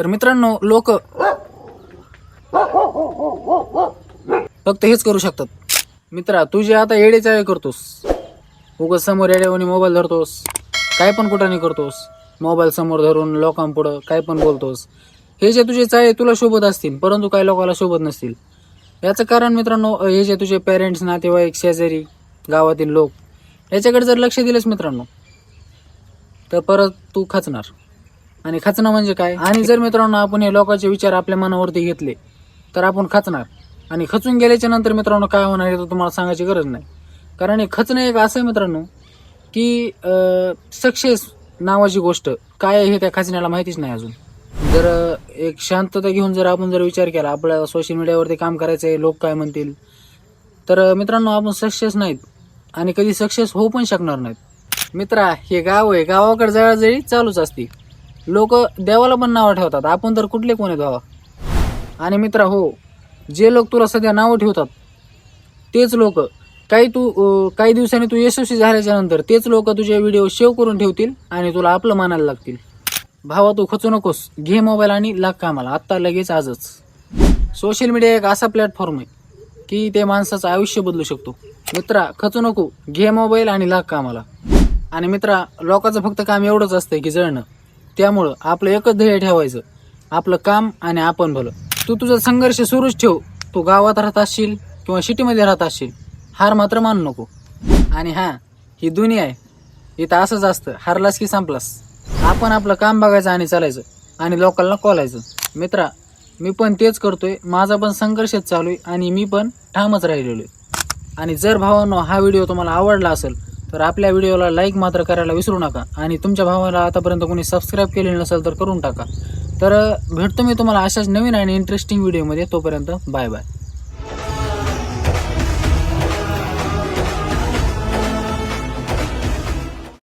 तर मित्रांनो लोक फक्त हेच करू शकतात. मित्रा तू जे आता येडेचाळे करतोस. उगाच समोर येड्यावानी मोबाईल धरतोस. काय पण कुठं नाही करतोस. मोबाईल समोर धरून लोकांपुढं काय पण बोलतोस. हे जे तुझे चाळे तुला शोभत असतील परंतु काही लोकांना शोभत नसतील. याचं कारण मित्रांनो हे जे तुझे पेरेंट्स नातेवाईक शेजारी गावातील लोक याच्याकडे जर लक्ष दिलंस मित्रांनो तर परत तू खचणार. आणि खचणं म्हणजे काय? आणि जर मित्रांनो आपण हे लोकांचे विचार आपल्या मनावरती घेतले तर आपण खचणार. आणि खचून गेल्याच्यानंतर मित्रांनो काय होणार हे तर तुम्हाला सांगायची गरज नाही. कारण हे खचणं एक असं आहे मित्रांनो की सक्सेस नावाची गोष्ट. काय आहे हे त्या खचण्याला माहितीच नाही अजून. जर एक शांतता घेऊन जर आपण जर विचार केला आपल्या सोशल मीडियावरती काम करायचं आहे लोक काय म्हणतील? तर मित्रांनो आपण सक्सेस नाहीत. आणि कधी सक्सेस होऊ पण शकणार नाहीत. मित्रा हे गाव आहे गावाकडे जळजळी चालूच असते. लोक देवाला पण नावं ठेवतात. आपण तर कुठले कोण आहेत भावा आणि मित्रा हो. जे लोक तुला सध्या नावं ठेवतात तेच लोक. काही तू काही दिवसांनी तू यशस्वी झाल्याच्यानंतर तेच लोक तुझे व्हिडिओ सेव्ह करून ठेवतील आणि तुला आपलं मानायला लागतील. भावा तू खचू नकोस. घे मोबाईल आणि लाग कामाला. आत्ता लगेच आजच. सोशल मीडिया एक असा प्लॅटफॉर्म आहे की ते माणसाचं आयुष्य बदलू शकतो. मित्रा खचू नको. घे मोबाईल आणि लाग कामाला. आणि मित्रा लोकांचं फक्त काम एवढंच असतं की जळणं. त्यामुळं आपलं एकच ध्येय ठेवायचं. आपलं काम आणि आपण भलं. तू तुझा संघर्ष सुरूच ठेव. तू गावात राहत असशील किंवा सिटीमध्ये राहत असशील हार मात्र मानू नको. आणि हां ही दुनिया आहे. इथं असंच असतं. हारलास की संपलास. आपण आपलं काम बघायचं आणि चालायचं. आणि लोकांना कॉलायचं मित्रा मी पण तेच करतोय. माझा पण संघर्षच चालू आहे आणि मी पण ठामच राहिलेलो आहे. आणि जर भावांनो हा व्हिडिओ तुम्हाला आवडला असेल तर आपल्या व्हिडिओला लाईक मात्र करायला विसरू नका आणि तुमच्या भावाला आतापर्यंत कोणी सबस्क्राईब केलेलं नसेल तर करून टाका. तर भेटतो मी तुम्हाला अशाच नवीन आणि इंटरेस्टिंग व्हिडिओमध्ये तोपर्यंत बाय बाय